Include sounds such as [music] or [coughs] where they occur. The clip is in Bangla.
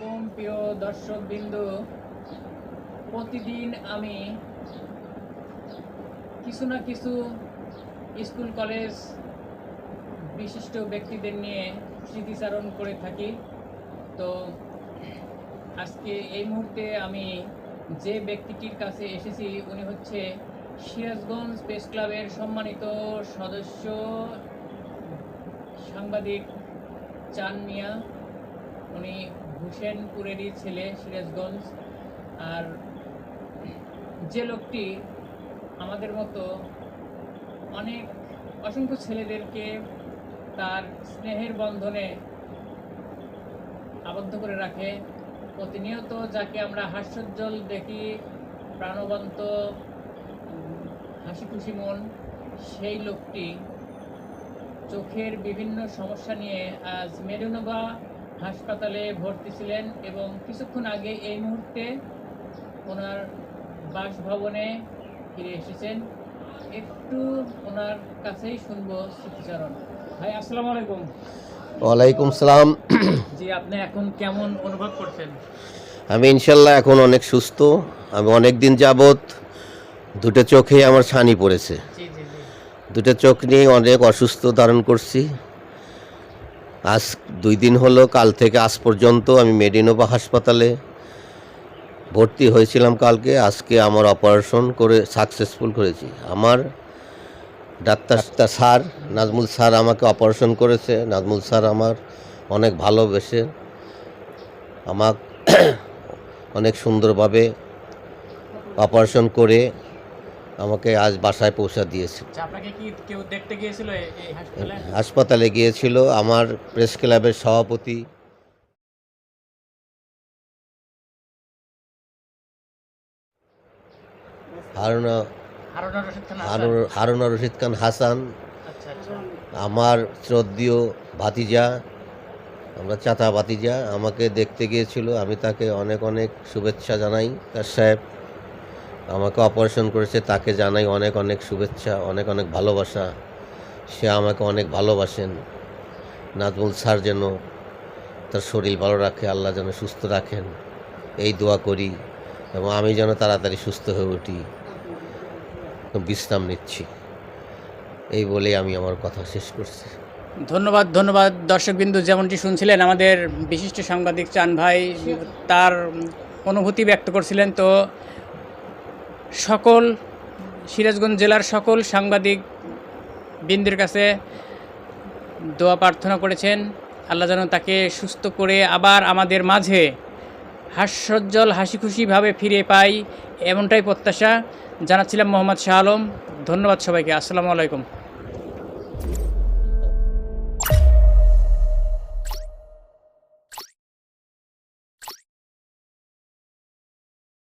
আলাইকুম প্রিয় দর্শক বিন্দু প্রতিদিন আমি কিছু না কিছু স্কুল, কলেজ বিশিষ্ট ব্যক্তিদের নিয়ে স্মৃতিচারণ করে থাকি। তো আজকে এই মুহূর্তে আমি যে ব্যক্তিটির কাছে এসেছি, উনি হচ্ছে সিরাজগঞ্জ প্রেস ক্লাবের সম্মানিত সদস্য, সাংবাদিক চান মিয়া। উনি হুসেনপুরেরই ছেলে সিরাজগঞ্জ। আর যে লোকটি আমাদের মতো অনেক অসংখ্য ছেলেদেরকে তার স্নেহের বন্ধনে আবদ্ধ করে রাখে, প্রতিনিয়ত যাকে আমরা হাস্যোজ্জ্বল দেখি, প্রাণবন্ত হাসি খুশি মন, সেই লোকটি চোখের বিভিন্ন সমস্যা নিয়ে আজ মেরুনগা হাসপাতালে ভর্তি ছিলেন এবং কিছুক্ষণ আগে এই মুহূর্তে ওনার বাসভবনে ফিরে এসেছেন। একটু ওনার কাছেই শুনব স্মৃতিচারণ। ভাই আসসালামু আলাইকুম। ওয়ালাইকুম সালাম। জি আপনি এখন কেমন অনুভব করছেন? আমি ইনশাল্লাহ এখন অনেক সুস্থ। আমি অনেক দিন যাবৎ দুটো চোখে আমার ছানি পড়েছে। দুটো চোখ নিয়ে অনেক অসুস্থ ধারণ করছি। আজ দুই দিন হলো, কাল থেকে আজ পর্যন্ত আমি মেডিনোভা হাসপাতালে ভর্তি হয়েছিলাম কালকে। আজকে আমার অপারেশন করে সাকসেসফুল করেছি। আমার ডাক্তার স্যার, নাজমুল স্যার আমাকে অপারেশন করেছে। নাজমুল স্যার আমার অনেক ভালোবেসে আমার [coughs] অনেক সুন্দরভাবে অপারেশন করে আমাকে আজ বাসায় পৌঁছা দিয়েছে। আচ্ছা হাসপাতালে? গিয়েছিল আমার প্রেস ক্লাবের সভাপতি। হারুনা হারুনা রশিদ খান হাসান। আচ্ছা আচ্ছা। আমার শ্রদ্ধীয় ভাতিজা আমরা চাচা ভাতিজা আমাকে দেখতে গিয়েছিল। আমি তাকে অনেক অনেক শুভেচ্ছা জানাই তার সাহেব। আমাকে অপারেশন করেছে, তাকে জানাই অনেক অনেক শুভেচ্ছা, অনেক অনেক ভালোবাসা। সে আমাকে অনেক ভালোবাসেন। নাজমুল স্যার যেন তার শরীর ভালো রাখে, আল্লাহ যেন সুস্থ রাখেন। এই দোয়া করি এবং আমি যেন তাড়াতাড়ি সুস্থ হয়ে উঠি। বিশ্রাম নিচ্ছি। এই বলে আমি আমার কথা শেষ করছি। ধন্যবাদ ধন্যবাদ দর্শকবিন্দু যেমনটি শুনছিলেন, আমাদের বিশিষ্ট সাংবাদিক চান ভাই তার অনুভূতি ব্যক্ত করছিলেন। তো সকল সিরাজগঞ্জ জেলার সকল সাংবাদিক বিন্দুর কাছে দোয়া প্রার্থনা করেছেন। আল্লাহ যেন তাকে সুস্থ করে আবার আমাদের মাঝে হাস্যজ্জ্বল হাসি খুশিভাবে ফিরে পাই, এমনটাই প্রত্যাশা জানাচ্ছিলাম মোহাম্মদ শাহ আলম। ধন্যবাদ সবাইকে। আসসালামু আলাইকুম।